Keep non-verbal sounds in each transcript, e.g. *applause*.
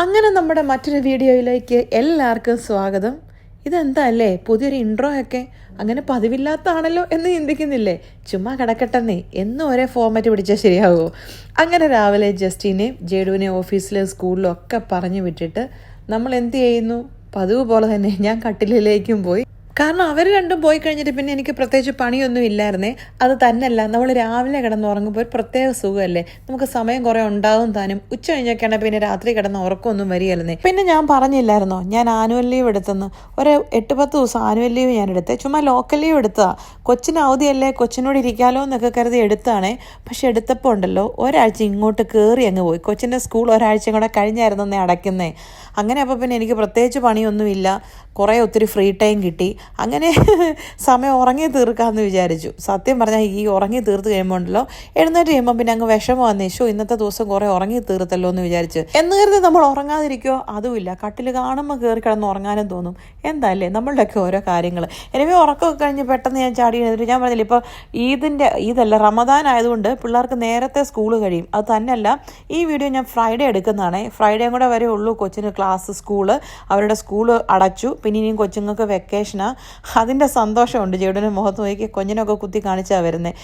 അങ്ങനെ നമ്മുടെ മറ്റൊരു വീഡിയോയിലേക്ക് എല്ലാവർക്കും സ്വാഗതം. ഇതെന്താ അല്ലേ പുതിയൊരു ഇൻട്രോ ഒക്കെ. അങ്ങനെ പതിവില്ലാത്താണല്ലോ എന്ന് ചിന്തിക്കുന്നില്ലേ? ചുമ്മാ കിടക്കട്ടെന്നേ. എന്നും ഒരേ ഫോർമാറ്റ് പിടിച്ചാൽ ശരിയാവുമോ അങ്ങനെ രാവിലെ ജസ്റ്റിനെ ജേഡുവിനെ ഓഫീസിലും സ്കൂളിലും ഒക്കെ പറഞ്ഞു വിട്ടിട്ട് നമ്മൾ എന്ത് ചെയ്യുന്നു? പതിവ് പോലെ തന്നെ ഞാൻ കട്ടിലിലേക്കും പോയി കാരണം അവർ രണ്ടും പോയി കഴിഞ്ഞിട്ട് പിന്നെ എനിക്ക് പ്രത്യേകിച്ച് പണിയൊന്നും ഇല്ലായിരുന്നേ. അത് തന്നെയല്ല നമ്മൾ രാവിലെ കിടന്നുറങ്ങുമ്പോൾ ഒരു പ്രത്യേക സുഖമല്ലേ? നമുക്ക് സമയം കുറേ ഉണ്ടാവും താനും. ഉച്ച കഴിഞ്ഞൊക്കെയാണെങ്കിൽ പിന്നെ രാത്രി കിടന്ന് ഉറക്കമൊന്നും വരികയല്ലേ പിന്നെ ഞാൻ പറഞ്ഞില്ലായിരുന്നോ? ഞാൻ ആനുവൽ ലീവ് എടുത്തെന്ന്. ഒരു എട്ട് പത്ത് ദിവസം ആനുവൽ ലീവ് ഞാൻ എടുത്തേ. ചുമ്മാ ലോക്കൽ ലീവ് എടുത്തതാ. കൊച്ചിന് അവധിയല്ലേ കൊച്ചിനോട് ഇരിക്കാലോ എന്നൊക്കെ കരുതി എടുത്താണേ പക്ഷെ എടുത്തപ്പോൾ ഉണ്ടല്ലോ ഒരാഴ്ച ഇങ്ങോട്ട് കയറി അങ്ങ് പോയി. കൊച്ചിന്റെ സ്കൂൾ ഒരാഴ്ച കൂടെ കഴിഞ്ഞായിരുന്നു അടയ്ക്കുന്നേ. അങ്ങനെ അപ്പോൾ പിന്നെ എനിക്ക് പ്രത്യേകിച്ച് പണിയൊന്നുമില്ല. കുറേ ഒത്തിരി ഫ്രീ ടൈം കിട്ടി. അങ്ങനെ *laughs* സമയം ഉറങ്ങി തീർക്കാമെന്ന് വിചാരിച്ചു. സത്യം പറഞ്ഞാൽ ഈ ഉറങ്ങി തീർത്ത് കഴിയുമ്പോൾ ഉണ്ടല്ലോ എഴുന്നേറ്റ് കഴിയുമ്പോൾ പിന്നെ അങ്ങ് വിഷമം വന്നേ ഈശോ ഇന്നത്തെ ദിവസം കുറേ ഉറങ്ങി തീർത്തല്ലോ എന്ന് വിചാരിച്ച്. എന്ന് കരുതി നമ്മൾ ഉറങ്ങാതിരിക്കോ അതുമില്ല. കട്ടിൽ കാണുമ്പോൾ കയറി കിടന്ന് ഉറങ്ങാനും തോന്നും. എന്തല്ലേ? നമ്മളുടെയൊക്കെ ഓരോ കാര്യങ്ങൾ എനിവേ ഉറക്കമൊക്കെ കഴിഞ്ഞ് പെട്ടെന്ന് ഞാൻ ചാടി എഴുന്നേറ്റ് ഞാൻ പറഞ്ഞില്ല ഇപ്പോൾ ഈദിന്റെ ഈദല്ല റമദാൻ ആയതുകൊണ്ട് പിള്ളേർക്ക് നേരത്തെ സ്കൂൾ കഴിയും. അത് തന്നെയല്ല ഈ വീഡിയോ ഞാൻ ഫ്രൈഡേ എടുക്കുന്നതാണേ. ഫ്രൈഡേയും കൂടെ വരെ ഉള്ളൂ കൊച്ചിന് ക്ലാസ് സ്കൂൾ. അവരുടെ സ്കൂൾ അടച്ചു. പിന്നെ ഇനിയും കൊച്ചുങ്ങൾക്ക് വെക്കേഷനാണ് അതിന്റെ സന്തോഷമുണ്ട് ജെയ്ഡുവിന്റെ മുഖത്ത് നോക്കി കുഞ്ഞിനൊക്കെ കുത്തി കാണിച്ചാണ് വരുന്നത്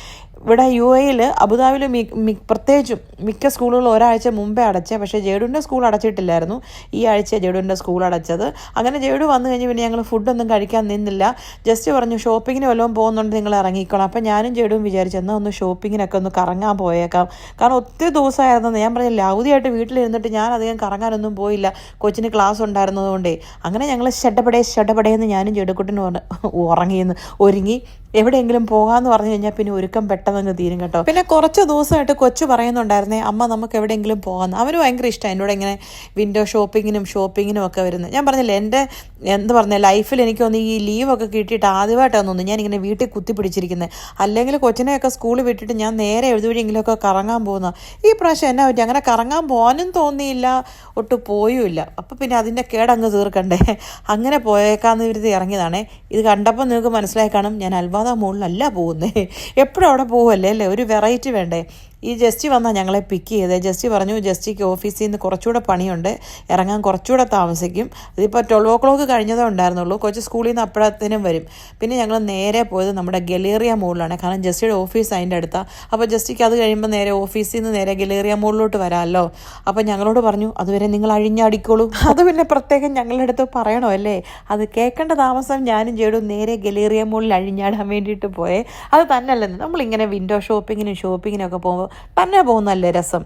ഇവിടെ യു എയിൽ അബുദാബിയിൽ പ്രത്യേകിച്ചും മിക്ക സ്കൂളുകളും ഒരാഴ്ച മുമ്പേ അടച്ചേ പക്ഷേ ജെയ്ഡുവിന്റെ സ്കൂൾ അടച്ചിട്ടില്ലായിരുന്നു. ഈ ആഴ്ച ജെയ്ഡുവിന്റെ സ്കൂൾ അടച്ചത്. അങ്ങനെ ജെയ്ഡു വന്നു കഴിഞ്ഞ് പിന്നെ ഞങ്ങൾ ഫുഡൊന്നും കഴിക്കാൻ നിന്നില്ല. ജസ്റ്റ് പറഞ്ഞു ഷോപ്പിങ്ങിന് വല്ലതും പോകുന്നുണ്ട് നിങ്ങൾ ഇറങ്ങിക്കോളാം. അപ്പം ഞാനും ജെയ്ഡുവും വിചാരിച്ചു എന്നാൽ ഒന്ന് ഷോപ്പിങ്ങിനൊക്കെ ഒന്ന് കറങ്ങാൻ പോയേക്കാം. കാരണം ഒത്തിരി ദിവസമായിരുന്നു. ഞാൻ പറഞ്ഞില്ല അവധിയായിട്ട് വീട്ടിലിരുന്നിട്ട് ഞാൻ അധികം കറങ്ങാനൊന്നും പോയില്ല. കൊച്ചിന് ക്ലാസ് ഉണ്ടായിരുന്നതുകൊണ്ടേ. അങ്ങനെ ഞങ്ങൾ ഷെഡപടേ ഷെഡപടേന്ന് ഞാനും ജെടുക്കുട്ടിനും ഉറങ്ങിയെന്ന് ഒരുങ്ങി എവിടെയെങ്കിലും പോകാമെന്ന് പറഞ്ഞു കഴിഞ്ഞാൽ പിന്നെ ഒരുക്കം പെട്ടെന്ന് തീരും കേട്ടോ. പിന്നെ കുറച്ച് ദിവസമായിട്ട് കൊച്ചു പറയുന്നുണ്ടായിരുന്നേ അമ്മ നമുക്ക് എവിടെയെങ്കിലും പോകാമെന്ന് അവന് ഭയങ്കര ഇഷ്ടമാണ് എന്നോട് ഇങ്ങനെ വിൻഡോ ഷോപ്പിങ്ങിനും ഷോപ്പിങ്ങിനും ഒക്കെ വരുന്നത്. ഞാൻ പറഞ്ഞില്ലേ എന്റെ എന്ത് പറഞ്ഞ ലൈഫിൽ എനിക്ക് ഒന്ന് ഈ ലീവൊക്കെ കിട്ടിയിട്ട് ആദ്യമായിട്ടാണ് തോന്നുന്നു ഇങ്ങനെ വീട്ടിൽ കുത്തി പിടിച്ചിരിക്കുന്നത് അല്ലെങ്കിൽ കൊച്ചിനെയൊക്കെ സ്കൂളിൽ വിട്ടിട്ട് ഞാൻ നേരെ എഴുതുവഴിയെങ്കിലുമൊക്കെ കറങ്ങാൻ പോകുന്ന. ഈ പ്രാവശ്യം എന്നാ പറ്റി? അങ്ങനെ കറങ്ങാൻ പോകാനും തോന്നിയില്ല ഒട്ട് പോയുമില്ല അപ്പം പിന്നെ അതിന്റെ കേടങ്ങ് തീർക്കണ്ടേ? അങ്ങനെ പോയേക്കാന്ന് കരുതി ഇറങ്ങിയതാണേ. ഇത് കണ്ടപ്പോൾ നിങ്ങൾക്ക് മനസ്സിലായി കാണും ഞാൻ അൽവാദ മുകളിലല്ല പോകുന്നത് എപ്പോഴും അവിടെ പോകുമല്ലേ അല്ലേ? ഒരു വെറൈറ്റി വേണ്ടേ? ഈ ജസ്റ്റി വന്നാൽ ഞങ്ങളെ പിക്ക് ചെയ്ത്. ജസ്റ്റി പറഞ്ഞു ജസ്റ്റിക്ക് ഓഫീസിൽ നിന്ന് കുറച്ചുകൂടെ പണിയുണ്ട്. ഇറങ്ങാൻ കുറച്ചുകൂടെ താമസിക്കും. ഇതിപ്പോൾ ട്വൽവ് ഓ ക്ലോക്ക് കഴിഞ്ഞതേ ഉണ്ടായിരുന്നുള്ളൂ. കൊച്ചു സ്കൂളിൽ നിന്ന് അപ്പോഴത്തേനും വരും. പിന്നെ ഞങ്ങൾ നേരെ പോയത് നമ്മുടെ ഗലേറിയ മോളിലാണ്. കാരണം ജസ്റ്റിയുടെ ഓഫീസ് അതിന്റെ അടുത്താണ് അപ്പോൾ ജസ്റ്റിക്ക് അത് കഴിയുമ്പോൾ നേരെ ഓഫീസിൽ നിന്ന് നേരെ ഗലേറിയ മോളിലോട്ട് വരാമല്ലോ. അപ്പോൾ ഞങ്ങളോട് പറഞ്ഞു അതുവരെ നിങ്ങൾ അഴിഞ്ഞടിക്കോളൂ. *laughs* അത് പിന്നെ പ്രത്യേകം ഞങ്ങളുടെ അടുത്ത് പറയണോ അല്ലേ? അത് കേൾക്കേണ്ട താമസം ഞാനും ചേടും നേരെ ഗലേറിയ മോളിൽ അഴിഞ്ഞാടാൻ വേണ്ടിയിട്ട് പോയേ. അത് തന്നെയല്ലെന്ന്. നമ്മളിങ്ങനെ വിൻഡോ ഷോപ്പിങ്ങിനും ഷോപ്പിങ്ങിനും ഒക്കെ പോകുമ്പോൾ തന്നെ നല്ല രസം.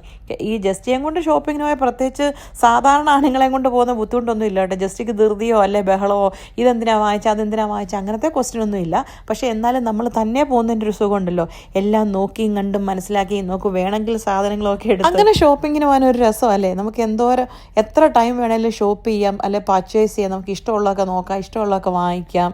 ഈ ജസ്റ്റിയെയും കൊണ്ട് ഷോപ്പിങ്ങിന് പോയാൽ പ്രത്യേകിച്ച് സാധാരണ ആണുങ്ങളെയും കൊണ്ട് പോകുന്ന ബുദ്ധിമുട്ടൊന്നും ഇല്ല കേട്ടോ. ജസ്റ്റിക്ക് ധൃതിയോ അല്ലെ ബഹളമോ ഇതെന്തിനാണ് വാങ്ങിച്ച അതെന്തിനാണ് വാങ്ങിച്ച അങ്ങനത്തെ ക്വസ്റ്റ്യൻ ഒന്നും ഇല്ല. പക്ഷേ എന്നാലും നമ്മൾ തന്നെ പോകുന്നതിന്റെ ഒരു സുഖമുണ്ടല്ലോ. എല്ലാം നോക്കിയും കണ്ടും മനസ്സിലാക്കിയും നോക്കും. വേണമെങ്കിൽ സാധനങ്ങളൊക്കെ എടുത്ത് അങ്ങനെ ഷോപ്പിങ്ങിന് പോകാൻ ഒരു രസമല്ലേ നമുക്ക് എന്തോരം എത്ര ടൈം വേണമെങ്കിലും ഷോപ്പ് ചെയ്യാം അല്ലെ പർച്ചേസ് ചെയ്യാം. നമുക്ക് ഇഷ്ടമുള്ളതൊക്കെ നോക്കാം ഇഷ്ടമുള്ളതൊക്കെ വാങ്ങിക്കാം.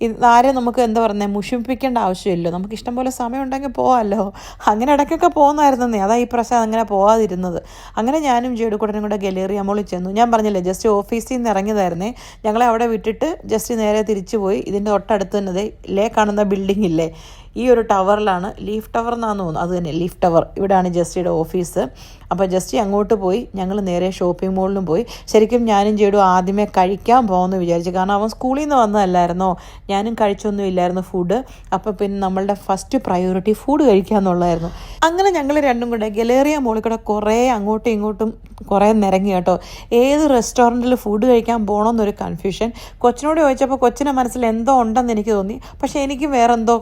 ഇത് ആരെ നമുക്ക് എന്താ പറയുന്നത് മുഷിപ്പിക്കേണ്ട ആവശ്യമില്ല നമുക്ക് ഇഷ്ടം പോലെ സമയം ഉണ്ടെങ്കിൽ പോകാമല്ലോ. അങ്ങനെ ഇടയ്ക്കൊക്കെ പോകുന്നായിരുന്നേ അതാ ഈ പ്രശ്നം അങ്ങനെ പോകാതിരുന്നത്. അങ്ങനെ ഞാനും ജേടുക്കുടനും കൂടെ ഗലേറിയ മോളിൽ ചെന്നു. ഞാൻ പറഞ്ഞില്ലേ ജസ്റ്റ് ഓഫീസിൽ നിന്ന് ഇറങ്ങിയതായിരുന്നേ. ഞങ്ങളെ അവിടെ വിട്ടിട്ട് ജസ്റ്റ് നേരെ തിരിച്ചു പോയി ഇതിന്റെ തൊട്ടടുത്ത് തന്നെ ലേ കാണുന്ന ബിൽഡിംഗ് ഇല്ലേ? ഈ ഒരു ടവറിലാണ് ലീഫ് ടവർ എന്നാന്ന് തോന്നുന്നു അത് തന്നെ ലീഫ് ടവർ. ഇവിടെയാണ് ജസ്റ്റിയുടെ ഓഫീസ്. അപ്പോൾ ജസ്റ്റി അങ്ങോട്ട് പോയി. ഞങ്ങൾ നേരെ ഷോപ്പിംഗ് മോളിലും പോയി. ശരിക്കും ഞാനും ചേടും ആദ്യമേ കഴിക്കാൻ പോകുമെന്ന് വിചാരിച്ചു. കാരണം അവൻ സ്കൂളിൽ നിന്ന് വന്നതല്ലായിരുന്നോ? ഞാനും കഴിച്ചൊന്നും ഇല്ലായിരുന്നു ഫുഡ് അപ്പോൾ പിന്നെ നമ്മളുടെ ഫസ്റ്റ് പ്രയോറിറ്റി ഫുഡ് കഴിക്കുക എന്നുള്ളതായിരുന്നു. അങ്ങനെ ഞങ്ങൾ രണ്ടും കൂടെ ഗലേറിയ മോളിൽ കൂടെ കുറേ അങ്ങോട്ടും ഇങ്ങോട്ടും കുറേ നിരങ്ങി കേട്ടോ. ഏത് റെസ്റ്റോറന്റിൽ ഫുഡ് കഴിക്കാൻ പോകണമെന്നൊരു കൺഫ്യൂഷൻ കൊച്ചിനോട് ചോദിച്ചപ്പോൾ കൊച്ചിന്റെ മനസ്സിൽ എന്തോ ഉണ്ടെന്ന് എനിക്ക് തോന്നി. പക്ഷേ എനിക്ക് വേറെ എന്തോ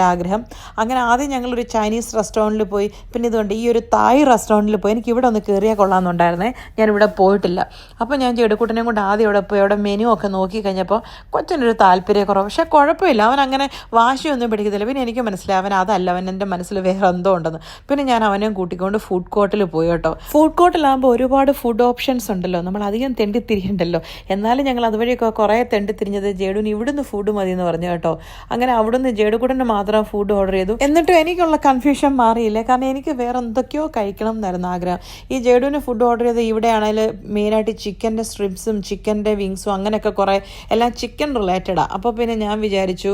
കഴിക്കണമെന്നൊരാഗ്രഹം അങ്ങനെ ആദ്യം ഞങ്ങളൊരു ചൈനീസ് റെസ്റ്റോറന്റിൽ പോയി. പിന്നെ ഇതുകൊണ്ട് ഈ ഒരു തായ് റെസ്റ്റോറന്റിൽ പോയി. എനിക്ക് ഇവിടെ ഒന്ന് കയറിയാൽ കൊള്ളാമെന്നുണ്ടായിരുന്നേ. ഞാനിവിടെ പോയിട്ടില്ല. അപ്പോൾ ഞാൻ ചെടുക്കുട്ടനെ കൊണ്ട് ആദ്യം ഇവിടെ പോയി. അവിടെ മെനു ഒക്കെ നോക്കി കഴിഞ്ഞപ്പോൾ കൊച്ചിനൊരു താല്പര്യക്കുറവ്. പക്ഷേ കുഴപ്പമില്ല. അവൻ അങ്ങനെ വാശിയൊന്നും പിടിക്കത്തില്ല. പിന്നെ എനിക്ക് മനസ്സിലായി അവൻ അതല്ല. അവൻ എന്റെ മനസ്സിൽ വേറെ എന്തോ ഉണ്ടെന്ന്. പിന്നെ ഞാൻ അവനെയും കൂട്ടിക്കൊണ്ട് ഫുഡ് കോർട്ടിൽ പോയി കേട്ടോ. ഫുഡ് കോർട്ടിലാകുമ്പോൾ ഒരുപാട് ഫുഡ് ഓപ്ഷൻസ് ഉണ്ടല്ലോ. നമ്മൾ അധികം തെണ്ടി തിരിയുണ്ടല്ലോ എന്നാലും ഞങ്ങൾ അതുവഴിയൊക്കെ കുറേ തെണ്ടി തിരിഞ്ഞത് ജേഡുവിന് ഇവിടുന്ന് ഫുഡ് മതി എന്ന് പറഞ്ഞു കേട്ടോ. അങ്ങനെ അവിടുന്ന് ജേഡുകൂടന്റെ മാത്രം മാത്രം ഫുഡ് ഓർഡർ ചെയ്തു. എന്നിട്ടും എനിക്കുള്ള കൺഫ്യൂഷൻ മാറിയില്ല. കാരണം എനിക്ക് വേറെ എന്തൊക്കെയോ കഴിക്കണം എന്നായിരുന്നു ആഗ്രഹം. ഈ ജേഡുവിന് ഫുഡ് ഓർഡർ ചെയ്ത് ഇവിടെയാണെങ്കിൽ മെയിനായിട്ട് ചിക്കന്റെ സ്ട്രിപ്സും ചിക്കന്റെ വിങ്സും അങ്ങനെയൊക്കെ കുറേ എല്ലാം ചിക്കൻ റിലേറ്റഡാണ് അപ്പോൾ പിന്നെ ഞാൻ വിചാരിച്ചു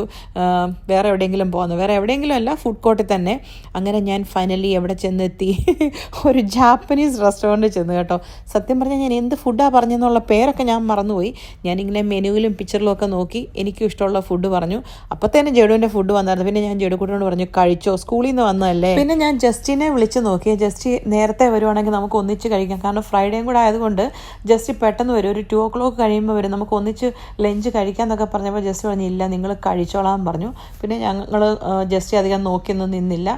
വേറെ എവിടെയെങ്കിലും പോകുന്നു വേറെ എവിടെയെങ്കിലും അല്ല ഫുഡ് കോർട്ടിൽ തന്നെ. അങ്ങനെ ഞാൻ ഫൈനലി എവിടെ ചെന്നെത്തി? *laughs* ഒരു ജാപ്പനീസ് റെസ്റ്റോറന്റ് ചെന്ന് കേട്ടോ. സത്യം പറഞ്ഞാൽ ഞാൻ എന്ത് ഫുഡാണ് പറഞ്ഞെന്നുള്ള പേരൊക്കെ ഞാൻ മറന്നുപോയി. ഞാനിങ്ങനെ മെനുവിലും പിക്ചറിലും ഒക്കെ നോക്കി എനിക്കും ഇഷ്ടമുള്ള ഫുഡ് പറഞ്ഞു. അപ്പോൾ തന്നെ ജഡുവിന്റെ ഫുഡ് വന്നായിരുന്നു. പിന്നെ ഞാൻ ജഡുക്കുട്ടിയോട് പറഞ്ഞു കഴിച്ചോ സ്കൂളിൽ നിന്ന് വന്നതല്ലേ? പിന്നെ ഞാൻ ജസ്റ്റിനെ വിളിച്ച് നോക്കി. ജസ്റ്റ് നേരത്തെ വരുവാണെങ്കിൽ നമുക്ക് ഒന്നിച്ച് കഴിക്കാം. കാരണം ഫ്രൈഡേയും കൂടെ ആയതുകൊണ്ട് ജസ്റ്റ് പെട്ടെന്ന് വരും. ഒരു ടു ഓ ക്ലോക്ക് കഴിയുമ്പോൾ വരും. നമുക്ക് ഒന്നിച്ച് ലഞ്ച് കഴിക്കാമെന്നൊക്കെ പറഞ്ഞപ്പോൾ ജസ്റ്റ് പറഞ്ഞു ഇല്ല നിങ്ങൾ കഴിച്ചോളാം പറഞ്ഞു. പിന്നെ ഞങ്ങൾ ജസ്റ്റ് അധികം നോക്കിയൊന്നും നിന്നില്ല.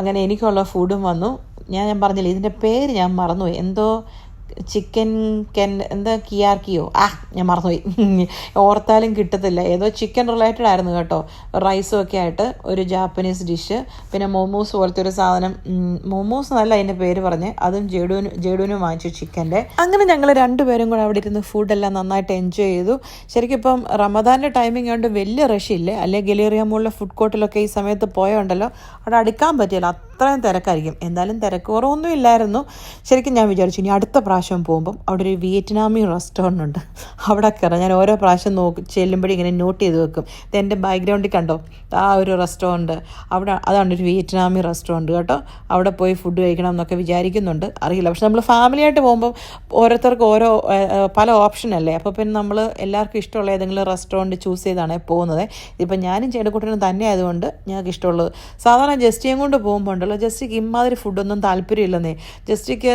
അങ്ങനെ എനിക്കുള്ള ഫുഡും വന്നു. ഞാൻ ഞാൻ പറഞ്ഞില്ല ഇതിന്റെ പേര് ഞാൻ മറന്നുപോയി. എന്തോ ചിക്കൻ കെൻ എന്താ കിയാർക്കിയോ ആ ഞാൻ മറന്നുപോയി. *laughs* ഓർത്താലും കിട്ടത്തില്ല. ഏതോ ചിക്കൻ റിലേറ്റഡ് ആയിരുന്നു കേട്ടോ. റൈസും ഒക്കെ ആയിട്ട് ഒരു ജാപ്പനീസ് ഡിഷ് പിന്നെ മോമോസ് പോലത്തെ ഒരു സാധനം. മോമോസ് എന്നല്ല അതിന്റെ പേര് പറഞ്ഞ്. അതും ജേഡുവിന് ജേഡുവിനും വാങ്ങിച്ചു ചിക്കന്റെ അങ്ങനെ ഞങ്ങൾ രണ്ടുപേരും കൂടെ അവിടെ ഇരുന്ന് ഫുഡെല്ലാം നന്നായിട്ട് എൻജോയ് ചെയ്തു. ശരിക്കും ഇപ്പം റമദാന്റെ ടൈമിംഗ് കൊണ്ട് വലിയ റഷ് ഇല്ലേ? അല്ലെങ്കിൽ ഗലേറിയ മോളിലെ ഫുഡ് കോർട്ടിലൊക്കെ ഈ സമയത്ത് പോയോണ്ടല്ലോ? അവിടെ അടുക്കാൻ പറ്റിയല്ലോ. അത്രയും തിരക്കായിരിക്കും. എന്തായാലും തിരക്ക് കുറവൊന്നും ഇല്ലായിരുന്നു. ശരിക്കും ഞാൻ വിചാരിച്ചു ഇനി അടുത്ത പ്രാവശ്യം പോകുമ്പം അവിടെ ഒരു വിയറ്റ്നാമി റെസ്റ്റോറന്റ് ഉണ്ട് അവിടെ കയറാം. ഞാൻ ഓരോ പ്രാവശ്യം നോക്കി ചെല്ലുമ്പോഴും ഇങ്ങനെ നോട്ട് ചെയ്ത് വെക്കും. ഇത് എന്റെ ബാക്ക്ഗ്രൗണ്ടിൽ കണ്ടോ? ആ ഒരു റെസ്റ്റോറന്റ്. അവിടെ അതാണ് ഒരു വിയറ്റ്നാമി റെസ്റ്റോറന്റ് കേട്ടോ. അവിടെ പോയി ഫുഡ് കഴിക്കണം എന്നൊക്കെ വിചാരിക്കുന്നുണ്ട്. അറിയില്ല. പക്ഷെ നമ്മൾ ഫാമിലിയായിട്ട് പോകുമ്പോൾ ഓരോരുത്തർക്ക് ഓരോ പല ഓപ്ഷൻ അല്ലേ? അപ്പോൾ പിന്നെ നമ്മൾ എല്ലാവർക്കും ഇഷ്ടമുള്ള ഏതെങ്കിലും റെസ്റ്റോറന്റ് ചൂസ് ചെയ്താണ് പോകുന്നത്. ഇപ്പം ഞാനും ചേട്ടക്കുട്ടനും തന്നെ ആയതുകൊണ്ട് ഞങ്ങൾക്ക് ഇഷ്ടമുള്ളത് സാധാരണ ജസ്റ്റിയും കൊണ്ട് പോകുമ്പോൾ ജസ്റ്റിക്ക് ഇമാതിരി ഫുഡൊന്നും താല്പര്യമില്ലെന്നേ. ജസ്റ്റിക്ക്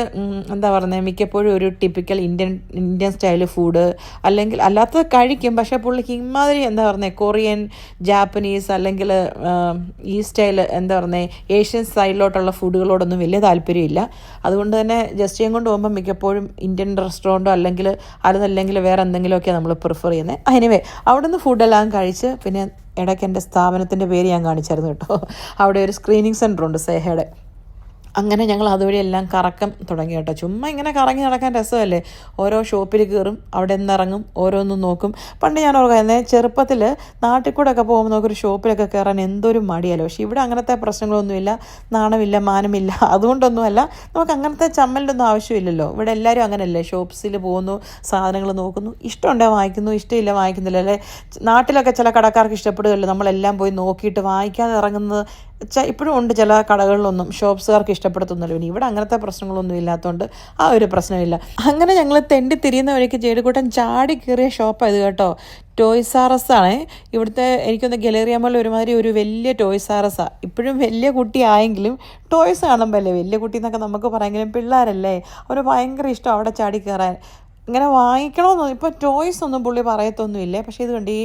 എന്താ പറയുന്നത് മിക്കപ്പോഴും ഒരു typical Indian Indian style food അല്ലെങ്കിൽ അല്ലാത്ത കഴിക്കും. പക്ഷേ പുള്ളിക്ക് ഇമാതിരി എന്താ പറയുന്നത് കൊറിയൻ ജാപ്പനീസ് അല്ലെങ്കിൽ ഈ സ്റ്റൈൽ എന്താ പറയുന്നത് ഏഷ്യൻ സ്റ്റൈലിലോട്ടുള്ള ഫുഡുകളോടൊന്നും വലിയ താല്പര്യമില്ല. അതുകൊണ്ട് തന്നെ ജസ്റ്റിയും കൊണ്ട് പോകുമ്പോൾ മിക്കപ്പോഴും ഇന്ത്യൻ റെസ്റ്റോറന്റോ അല്ലെങ്കിൽ അതല്ലെങ്കിൽ വേറെ എന്തെങ്കിലുമൊക്കെയാണ് നമ്മൾ പ്രിഫർ ചെയ്യുന്നത് അതിനുവേ അവിടുന്ന് ഫുഡെല്ലാം കഴിച്ച് പിന്നെ ഇടയ്ക്ക് എന്റെ സ്ഥാപനത്തിന്റെ പേര് ഞാൻ കാണിച്ചായിരുന്നു കേട്ടോ. അവിടെ ഒരു സ്ക്രീനിങ് സെന്ററുണ്ട് സേഹയുടെ. അങ്ങനെ ഞങ്ങൾ അതുവഴി എല്ലാം കറക്കം തുടങ്ങി കേട്ടോ. ചുമ്മാ ഇങ്ങനെ കറങ്ങി നടക്കാൻ രസമല്ലേ? ഓരോ ഷോപ്പിൽ കയറും അവിടെ നിന്ന് ഇറങ്ങും ഓരോന്നും നോക്കും. പണ്ട് ഞാൻ ഓർക്കുന്നത് ചെറുപ്പത്തിൽ നാട്ടിൽ കൂടെ ഒക്കെ പോകുമ്പോൾ നമുക്കൊരു ഷോപ്പിലൊക്കെ കയറാൻ എന്തൊരു മടിയല്ലോ? പക്ഷേ ഇവിടെ അങ്ങനത്തെ പ്രശ്നങ്ങളൊന്നുമില്ല നാണമില്ല മാനമില്ല അതുകൊണ്ടൊന്നുമല്ല നമുക്ക് അങ്ങനത്തെ ചമ്മലിന്റെ ഒന്നും ആവശ്യമില്ലല്ലോ. ഇവിടെ എല്ലാവരും അങ്ങനെയല്ലേ ഷോപ്സിൽ പോകുന്നു സാധനങ്ങൾ നോക്കുന്നു ഇഷ്ടമുണ്ടോ വാങ്ങിക്കുന്നു ഇഷ്ടമില്ല വാങ്ങിക്കുന്നില്ല അല്ലേ? നാട്ടിലൊക്കെ ചില കടക്കാർക്ക് ഇഷ്ടപ്പെടുകയല്ലോ നമ്മളെല്ലാം പോയി നോക്കിയിട്ട് വാങ്ങിക്കാതെ ഇറങ്ങുന്നത് ഇപ്പോഴും ഉണ്ട് ചില കടകളിലൊന്നും ഷോപ്സുകാർക്ക് ഇഷ്ടപ്പെടുത്തുന്നില്ല. പിന്നെ ഇവിടെ അങ്ങനത്തെ പ്രശ്നങ്ങളൊന്നും ഇല്ലാത്തതുകൊണ്ട് ആ ഒരു പ്രശ്നമില്ല. അങ്ങനെ ഞങ്ങൾ തെണ്ടി തിരിയുന്ന വഴിക്ക് ജേടുകൂട്ടൻ ചാടി കയറിയ ഷോപ്പാണ് ഇത് കേട്ടോ. ടോയ്സ് ആർ എസ് ആണ്. ഇവിടുത്തെ എനിക്കൊന്ന് ഗലേറിയ മോളിൽ ഒരുമാതിരി ഒരു വലിയ ടോയ്സ് ആർ എസ് ആണ് ഇപ്പോഴും വലിയ കുട്ടി ആയെങ്കിലും ടോയ്സ് കാണുമ്പോൾ അല്ലേ വലിയ കുട്ടി എന്നൊക്കെ നമുക്ക് പറയാമെങ്കിലും പിള്ളേരല്ലേ? അവർ ഭയങ്കര ഇഷ്ടം അവിടെ ചാടി കയറാൻ ഇങ്ങനെ വാങ്ങിക്കണമെന്നൊന്നും ഇപ്പോൾ ടോയ്സ് ഒന്നും പുള്ളി പറയത്തൊന്നുമില്ലേ? പക്ഷേ ഇത് കണ്ട് ഈ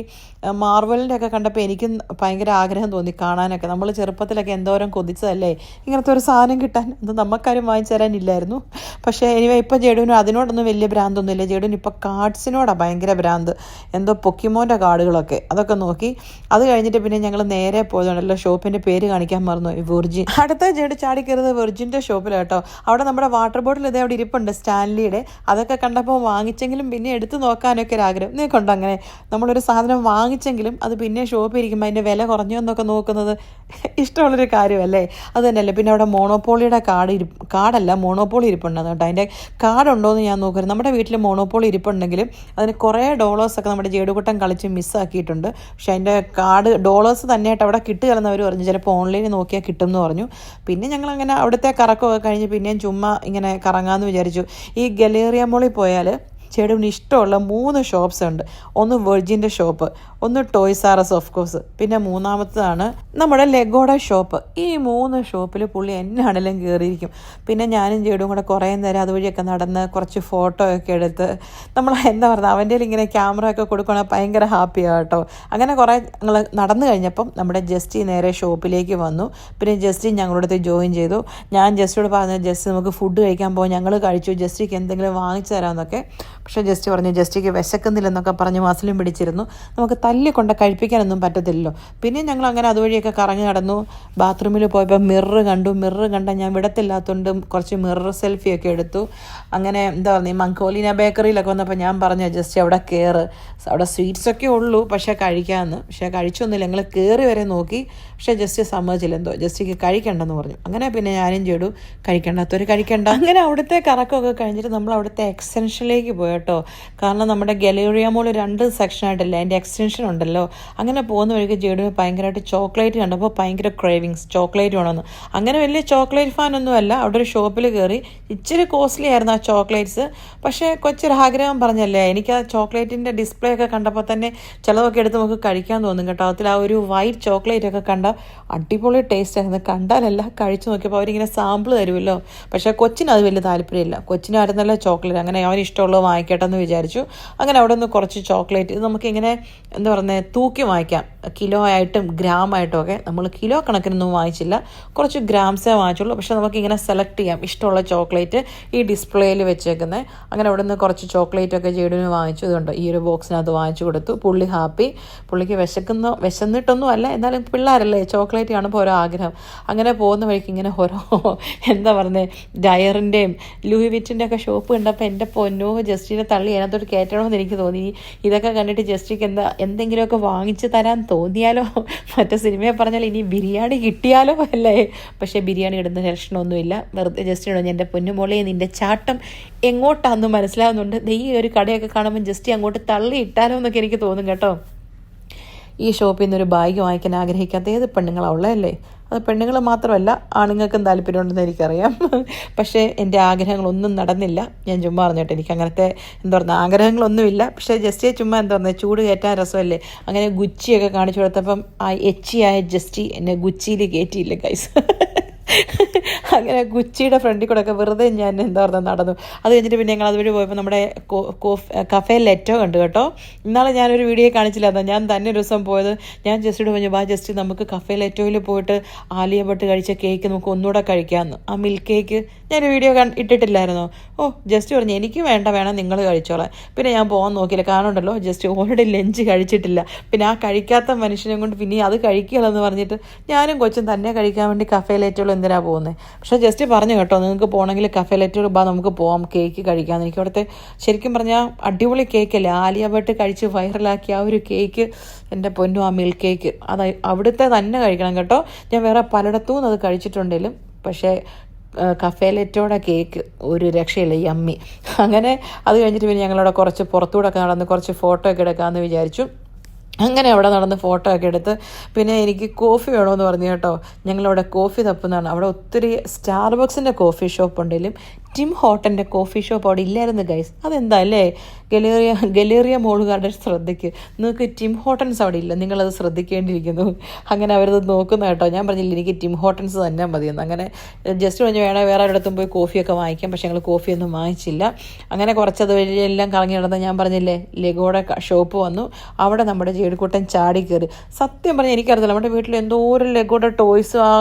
മാർവലിന്റെ ഒക്കെ കണ്ടപ്പോൾ എനിക്കും ഭയങ്കര ആഗ്രഹം തോന്നി കാണാനൊക്കെ. നമ്മൾ ചെറുപ്പത്തിലൊക്കെ എന്തോരം കൊതിച്ചതല്ലേ? ഇങ്ങനത്തെ ഒരു സാധനം കിട്ടാൻ അത് നമുക്കാരും വാങ്ങിച്ചു തരാനില്ലായിരുന്നു. പക്ഷേ എനിവേ ഇപ്പം ജേഡുവിനും അതിനോടൊന്നും വലിയ ഭ്രാന്തൊന്നുമില്ല. ജേഡുവിന് ഇപ്പോൾ കാർഡ്സിനോടാണ് ഭയങ്കര ഭ്രാന്ത്. എന്തോ പൊക്കിമോന്റെ കാർഡുകളൊക്കെ. അതൊക്കെ നോക്കി. അത് കഴിഞ്ഞിട്ട് പിന്നെ ഞങ്ങൾ നേരെ പോയതുകൊണ്ടല്ലോ ഷോപ്പിന്റെ പേര് കാണിക്കാൻ മറന്നു. വെർജിൻ. അടുത്ത ജേഡ് ചാടി കയറുന്നത് വെർജിന്റെ ഷോപ്പിലാട്ടോ അവിടെ നമ്മുടെ വാട്ടർ ബോട്ടിൽ ഇതേ അവിടെ ഇരിപ്പുണ്ട് സ്റ്റാൻലിയുടെ. അതൊക്കെ കണ്ടപ്പോൾ വാങ്ങിച്ചെങ്കിലും പിന്നെ എടുത്തു നോക്കാനൊക്കെ ഒരു ആഗ്രഹം. നിനക്കുണ്ടോ അങ്ങനെ? നമ്മളൊരു സാധനം വാങ്ങിച്ചെങ്കിലും അത് പിന്നെ ഷോപ്പിൽ ഇരിക്കുമ്പോൾ അതിന്റെ വില കുറഞ്ഞു എന്നൊക്കെ നോക്കുന്നത് ഇഷ്ടമുള്ളൊരു കാര്യമല്ലേ? അത് തന്നെയല്ലേ. പിന്നെ അവിടെ മോണോപോളിയുടെ കാർഡ് ഇരി കാർഡല്ല മോണോപോളി ഇരിപ്പുണ്ടെന്ന് കേട്ടോ. അതിന്റെ കാർഡ് ഉണ്ടോ എന്ന് ഞാൻ നോക്കരുത്. നമ്മുടെ വീട്ടിൽ മോണോപോളി ഇരിപ്പുണ്ടെങ്കിലും അതിന് കുറേ ഡോളേഴ്സൊക്കെ നമ്മുടെ ജേടുകുട്ടം കളിച്ച് മിസ്സാക്കിയിട്ടുണ്ട് പക്ഷേ അതിന്റെ കാർഡ് ഡോളേഴ്സ് തന്നെയായിട്ട് അവിടെ കിട്ടുകയെന്ന് അവർ പറഞ്ഞു. ചിലപ്പോൾ ഓൺലൈനിൽ നോക്കിയാൽ കിട്ടും എന്ന് പറഞ്ഞു. പിന്നെ ഞങ്ങൾ അങ്ങനെ അവിടുത്തെ കറക്കമൊക്കെ കഴിഞ്ഞ് പിന്നെയും ചുമ്മാ ഇങ്ങനെ കറങ്ങാമെന്ന് വിചാരിച്ചു. ഈ ഗലേറിയ മോളിൽ പോയാൽ ചേടുവിന് ഇഷ്ടമുള്ള മൂന്ന് ഷോപ്സ് ഉണ്ട്. ഒന്ന് വെർജിന്റെ ഷോപ്പ് ഒന്ന് Toys R Us of course പിന്നെ മൂന്നാമത്തതാണ് നമ്മുടെ ലെഗോഡ ഷോപ്പ് ഈ മൂന്ന് ഷോപ്പിൽ പുള്ളി എന്നാണെങ്കിലും കയറിയിരിക്കും പിന്നെ ഞാനും ചേടും കൂടെ കുറേ നേരം അതുവഴിയൊക്കെ നടന്ന് കുറച്ച് ഫോട്ടോ ഒക്കെ എടുത്ത് നമ്മൾ എന്താ പറയുക അവന്റെ ഇങ്ങനെ ക്യാമറ ഒക്കെ കൊടുക്കുകയാണെങ്കിൽ ഭയങ്കര ഹാപ്പിയാണ് കേട്ടോ. അങ്ങനെ കുറേ ഞങ്ങൾ നടന്നു കഴിഞ്ഞപ്പം നമ്മുടെ ജസ്റ്റി നേരെ ഷോപ്പിലേക്ക് വന്നു. പിന്നെ ജസ്റ്റി ഞങ്ങളുടെ ജോയിൻ ചെയ്തു. ഞാൻ ജസ്റ്റിയോട് പറഞ്ഞു ജസ്റ്റ് നമുക്ക് ഫുഡ് കഴിക്കാൻ പോകാം ഞങ്ങൾ കഴിച്ചു. ജസ്റ്റിക്ക് എന്തെങ്കിലും വാങ്ങിച്ചു തരാമെന്നൊക്കെ പക്ഷേ ജസ്റ്റ് പറഞ്ഞു ജസ്റ്റിക്ക് വിശക്കുന്നില്ലെന്നൊക്കെ പറഞ്ഞ് മസിലും പിടിച്ചിരുന്നു. നമുക്ക് തല്ലി കൊണ്ട് കഴിപ്പിക്കാനൊന്നും പറ്റത്തില്ലല്ലോ. പിന്നെ ഞങ്ങൾ അങ്ങനെ അതുവഴിയൊക്കെ കറങ്ങി നടന്നു. ബാത്റൂമിൽ പോയപ്പോൾ മിറർ കണ്ടു. മിറർ കണ്ട ഞാൻ വിടത്തില്ലാത്തതുകൊണ്ട് കുറച്ച് മിറർ സെൽഫിയൊക്കെ എടുത്തു. അങ്ങനെ എന്താ പറഞ്ഞു മങ്കോലിന ബേക്കറിയിലൊക്കെ വന്നപ്പോൾ ഞാൻ പറഞ്ഞു ജസ്റ്റ് അവിടെ കയറ് അവിടെ സ്വീറ്റ്സൊക്കെ ഉള്ളൂ പക്ഷേ കഴിക്കാമെന്ന് പക്ഷേ കഴിച്ചൊന്നുമില്ല. ഞങ്ങൾ കയറി വരെ നോക്കി. പക്ഷേ ജസ്റ്റ് സമ്മതിച്ചില്ല. എന്തോ ജസ്റ്റിക്ക് കഴിക്കണ്ടെന്ന് പറഞ്ഞു. അങ്ങനെ പിന്നെ ഞാനും ചെയ്തു. കഴിക്കണ്ടാത്തവർ കഴിക്കണ്ട. അങ്ങനെ അവിടുത്തെ കറക്കമൊക്കെ കഴിഞ്ഞിട്ട് നമ്മൾ അവിടുത്തെ എക്സ്റ്റൻഷനിലേക്ക് പോയി. കേട്ടോ. കാരണം നമ്മുടെ ഗലേറിയ മോൾ രണ്ട് സെക്ഷനായിട്ടല്ലേ അതിന്റെ എക്സ്റ്റൻഷൻ ഉണ്ടല്ലോ. അങ്ങനെ പോകുന്ന വഴിക്ക് ജേഡുവിന് ഭയങ്കരമായിട്ട് ചോക്ലേറ്റ് കണ്ടപ്പോൾ ഭയങ്കര ക്രേവിങ്സ് ചോക്ലേറ്റ് വേണമെന്ന് അങ്ങനെ വലിയ ചോക്ലേറ്റ് ഫാൻ ഒന്നുമല്ല. അവിടെ ഒരു ഷോപ്പിൽ കയറി ഇച്ചിരി കോസ്റ്റ്ലി ആയിരുന്നു ആ ചോക്ലേറ്റ്സ് പക്ഷേ കൊച്ചൊരു ആഗ്രഹം പറഞ്ഞല്ലേ എനിക്ക് ആ ചോക്ലേറ്റിന്റെ ഡിസ്പ്ലേ ഒക്കെ കണ്ടപ്പോൾ തന്നെ ചിലതൊക്കെ എടുത്ത് നമുക്ക് കഴിക്കാൻ തോന്നും കേട്ടോ. അതിൽ ആ ഒരു വൈറ്റ് ചോക്ലേറ്റ് ഒക്കെ കണ്ട അടിപൊളി ടേസ്റ്റ് ആയിരുന്നു. കണ്ടാലല്ല കഴിച്ചു നോക്കിയപ്പോൾ അവരിങ്ങനെ സാമ്പിൾ തരുമല്ലോ. പക്ഷേ കൊച്ചിന് അത് വലിയ താല്പര്യമില്ല. കൊച്ചിനായിരുന്നല്ലോ ചോക്ലേറ്റ് അങ്ങനെ അവന് ഇഷ്ടമുള്ളത് വാങ്ങിക്കട്ടെ എന്ന് വിചാരിച്ചു. അങ്ങനെ അവിടെ നിന്ന് കുറച്ച് ചോക്ലേറ്റ് ഇത് നമുക്കിങ്ങനെ എന്താ പറയുന്നത് തൂക്കി വാങ്ങിക്കാം. കിലോ ആയിട്ടും ഗ്രാം ആയിട്ടും ഒക്കെ നമ്മൾ കിലോ കണക്കിനൊന്നും വാങ്ങിച്ചില്ല. കുറച്ച് ഗ്രാംസേ വാങ്ങിച്ചുള്ളൂ. പക്ഷേ നമുക്കിങ്ങനെ സെലക്ട് ചെയ്യാം. ഇഷ്ടമുള്ള ചോക്ലേറ്റ് ഈ ഡിസ്പ്ലേയിൽ വെച്ചേക്കുന്നത് അങ്ങനെ അവിടെ നിന്ന് കുറച്ച് ചോക്ലേറ്റ് ഒക്കെ ജേഡിന് വാങ്ങിച്ചു. ഇതുണ്ട്. ഈ ഒരു ബോക്സിനകത്ത് വാങ്ങിച്ചു കൊടുത്തു. പുള്ളി ഹാപ്പി. പുള്ളിക്ക് വിശക്കുന്ന വിശന്നിട്ടൊന്നും അല്ല എന്നാലും പിള്ളേരല്ലേ ചോക്ലേറ്റ് കാണുമ്പോൾ ഓരോ ആഗ്രഹം. അങ്ങനെ പോകുന്ന വഴിക്ക് ഇങ്ങനെ ഓരോ എന്താ പറയുന്നത് ഡയറിന്റെയും ലൂയി ഒക്കെ ഷോപ്പ് കണ്ടപ്പോൾ എന്റെ പൊന്നോ ജസ്റ്റിനെ തള്ളി. അതിനകത്തോട്ട് കയറ്റണമെന്ന് എനിക്ക് തോന്നി. ഇതൊക്കെ കണ്ടിട്ട് ജസ്റ്റിക്ക് എന്താ എന്തെങ്കിലുമൊക്കെ വാങ്ങിച്ച് തരാൻ തോന്നിയാലോ? മറ്റേ സിനിമയെ പറഞ്ഞാൽ ഇനി ബിരിയാണി കിട്ടിയാലോ അല്ലേ? പക്ഷേ ബിരിയാണി ഇടുന്ന ലക്ഷണമൊന്നുമില്ല. വെറുതെ ജസ്റ്റ് ഇടുന്നു എന്റെ പൊന്നുമോളെ നിന്റെ ചാട്ടം എങ്ങോട്ടാണെന്ന് മനസ്സിലാവുന്നുണ്ട്. ഈ ഒരു കടയൊക്കെ കാണുമ്പോൾ ജസ്റ്റ് അങ്ങോട്ട് തള്ളി ഇട്ടാലോ എന്നൊക്കെ എനിക്ക് തോന്നും കേട്ടോ. ഈ ഷോപ്പിൽ നിന്ന് ഒരു ബാഗ് വാങ്ങിക്കാൻ ആഗ്രഹിക്കാത്ത ഏത് പെണ്ണുങ്ങളാണ് ഉള്ളതല്ലേ? അത് പെണ്ണുങ്ങൾ മാത്രമല്ല ആണുങ്ങൾക്കും താല്പര്യമുണ്ടെന്ന് എനിക്കറിയാം. പക്ഷേ എന്റെ ആഗ്രഹങ്ങളൊന്നും നടന്നില്ല. ഞാൻ ചുമ്മാ പറഞ്ഞോട്ടെ എനിക്ക് അങ്ങനത്തെ എന്താ പറയുക ആഗ്രഹങ്ങളൊന്നുമില്ല. പക്ഷേ ജസ്റ്റ് ചുമ്മാ എന്താ പറഞ്ഞാൽ ചൂട് കയറ്റാൻ രസമല്ലേ? അങ്ങനെ ഗുച്ചിയൊക്കെ കാണിച്ചു കൊടുത്തപ്പം ആ എച്ചിയായ ജസ്റ്റി എന്നെ ഗുച്ചിയിൽ കയറ്റിയില്ല ഗൈസ് അങ്ങനെ ഗുച്ചിയുടെ ഫ്രണ്ടിൽ കൂടെ ഒക്കെ വെറുതെ ഞാൻ എന്താ പറയുക നടന്നു. അത് കഴിഞ്ഞിട്ട് പിന്നെ ഞങ്ങൾ അതുവഴി പോയപ്പോൾ നമ്മുടെ കഫേ ലെറ്റോ കണ്ടു കേട്ടോ. ഇന്നാളെ ഞാനൊരു വീഡിയോ കാണിച്ചില്ല. എന്നാൽ ഞാൻ തന്നെ ഒരു ദിവസം പോയത്. ഞാൻ ജസ്റ്റ് പറഞ്ഞു ബാ ജസ്റ്റ് നമുക്ക് കഫേ ലെറ്റോയിൽ പോയിട്ട് ആലിയ ഭട്ട് കഴിച്ച കേക്ക് നമുക്ക് ഒന്നുകൂടെ കഴിക്കാമെന്ന് ആ മിൽക്ക് കേക്ക് ഞാനൊരു വീഡിയോ ഇട്ടിട്ടില്ലായിരുന്നോ? ഓ ജസ്റ്റ് പറഞ്ഞു എനിക്ക് വേണ്ട വേണം നിങ്ങൾ കഴിച്ചോളാം പിന്നെ ഞാൻ പോകാൻ നോക്കിയില്ല. കാണുണ്ടല്ലോ ജസ്റ്റ് ഓൾറെഡി ലഞ്ച് കഴിച്ചിട്ടില്ല. പിന്നെ ആ കഴിക്കാത്ത മനുഷ്യനെ കൊണ്ട് പിന്നെ അത് കഴിക്കുകയെന്ന് പറഞ്ഞിട്ട് ഞാനും കൊച്ചും തന്നെ കഴിക്കാൻ വേണ്ടി കഫേ ലേറ്റുകൾ എന്തിനാ പോകുന്നത് പക്ഷേ ജസ്റ്റ് പറഞ്ഞു കേട്ടോ നിങ്ങൾക്ക് പോകണമെങ്കിൽ കഫേ ലെറ്റർ ബാ നമുക്ക് പോവാം കേക്ക് കഴിക്കാമെന്ന് എനിക്ക് അവിടുത്തെ ശരിക്കും പറഞ്ഞാൽ അടിപൊളി കേക്കല്ലേ ആലിയ ഭട്ട് കഴിച്ച് വൈറലാക്കിയ ആ ഒരു കേക്ക് എന്റെ പൊന്നു ആ മിൽക്ക് കേക്ക് അത് അവിടുത്തെ തന്നെ കഴിക്കണം കേട്ടോ. ഞാൻ വേറെ പലയിടത്തും അത് കഴിച്ചിട്ടുണ്ടെങ്കിലും പക്ഷേ കഫേലെറ്റോടെ കേക്ക് ഒരു രക്ഷയില്ല ഈ അമ്മി അങ്ങനെ അത് കഴിഞ്ഞിട്ട് പിന്നെ ഞങ്ങളവിടെ കുറച്ച് പുറത്തൂടെ ഒക്കെ നടന്ന് കുറച്ച് ഫോട്ടോ ഒക്കെ എടുക്കാമെന്ന് വിചാരിച്ചു. അങ്ങനെ അവിടെ നടന്ന് ഫോട്ടോ ഒക്കെ എടുത്ത് പിന്നെ എനിക്ക് കോഫി വേണമെന്ന് പറഞ്ഞു കേട്ടോ. ഞങ്ങളവിടെ കോഫി തപ്പുന്നതാണ്. അവിടെ ഒത്തിരി സ്റ്റാർബക്സിന്റെ കോഫി ഷോപ്പ് ഉണ്ടെങ്കിലും ടിം ഹോട്ടന്റെ കോഫി ഷോപ്പ് അവിടെ ഇല്ലായിരുന്നു ഗൈസ് അതെന്താ അല്ലേ? ഗലേറിയ ഗലേറിയ മോളുകാരുടെ ശ്രദ്ധയ്ക്ക് നിങ്ങൾക്ക് ടിം ഹോട്ടൻസ് അവിടെ ഇല്ല നിങ്ങളത് ശ്രദ്ധിക്കേണ്ടിയിരിക്കുന്നു. അങ്ങനെ അവരത് നോക്കുന്ന കേട്ടോ. ഞാൻ പറഞ്ഞില്ല എനിക്ക് ടിം ഹോട്ടൻസ് തന്നെ മതിയെന്ന്. അങ്ങനെ ജസ്റ്റ് പറഞ്ഞ് വേണേൽ വേറെ ഒരിടത്തും പോയി കോഫിയൊക്കെ വാങ്ങിക്കാം. പക്ഷേ ഞങ്ങൾ കോഫിയൊന്നും വാങ്ങിച്ചില്ല. അങ്ങനെ കുറച്ചത് എല്ലാം കറങ്ങി നടന്ന ഞാൻ പറഞ്ഞില്ലേ ലെഗോടെ ഷോപ്പ് വന്നു. അവിടെ നമ്മുടെ ചേടിക്കൂട്ടൻ ചാടി കയറി സത്യം പറഞ്ഞാൽ എനിക്കറിയില്ല നമ്മുടെ വീട്ടിൽ എന്തോ ഒരു ലെഗോടെ ടോയ്സ് ആ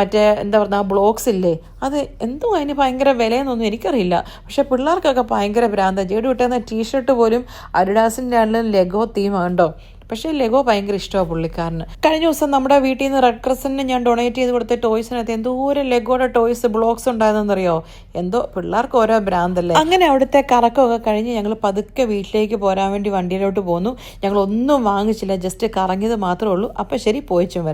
മറ്റേ എന്താ പറയുക ആ ബ്ലോക്സ് ഇല്ലേ? അത് എന്തോ അതിന് ഭയങ്കര വിലയെന്നൊന്നും എനിക്കറിയില്ല. പക്ഷെ പിള്ളേർക്കൊക്കെ ഭയങ്കര ഭ്രാന്ത. ജേഡു വിട്ടുന്ന ടീഷർട്ട് പോലും അഡിഡാസിന്റെ ആണെങ്കിലും ലെഗോ തീമാണ് കേട്ടോ പക്ഷേ ലെഗോ ഭയങ്കര ഇഷ്ടമാണ് പുള്ളിക്കാരന്. കഴിഞ്ഞ ദിവസം നമ്മുടെ വീട്ടിൽ നിന്ന് റെഡ് ക്രസന്റിന് ഞാൻ ഡൊണേറ്റ് ചെയ്ത് കൊടുത്ത ടോയ്സിനകത്ത് എന്തോരം ലെഗോയുടെ ടോയ്സ് ബ്ലോക്സ് ഉണ്ടായതെന്നറിയോ എന്തോ പിള്ളേർക്ക് ഓരോ ഭ്രാന്തല്ലേ. അങ്ങനെ അവിടുത്തെ കറക്കമൊക്കെ കഴിഞ്ഞ് ഞങ്ങൾ പതുക്കെ വീട്ടിലേക്ക് പോരാൻ വേണ്ടി വണ്ടിയിലോട്ട് പോന്നു. ഞങ്ങൾ ഒന്നും വാങ്ങിച്ചില്ല ജസ്റ്റ് കറങ്ങിയത് മാത്രമേ ഉള്ളൂ. അപ്പം ശരി പോയിച്ചും വരാം.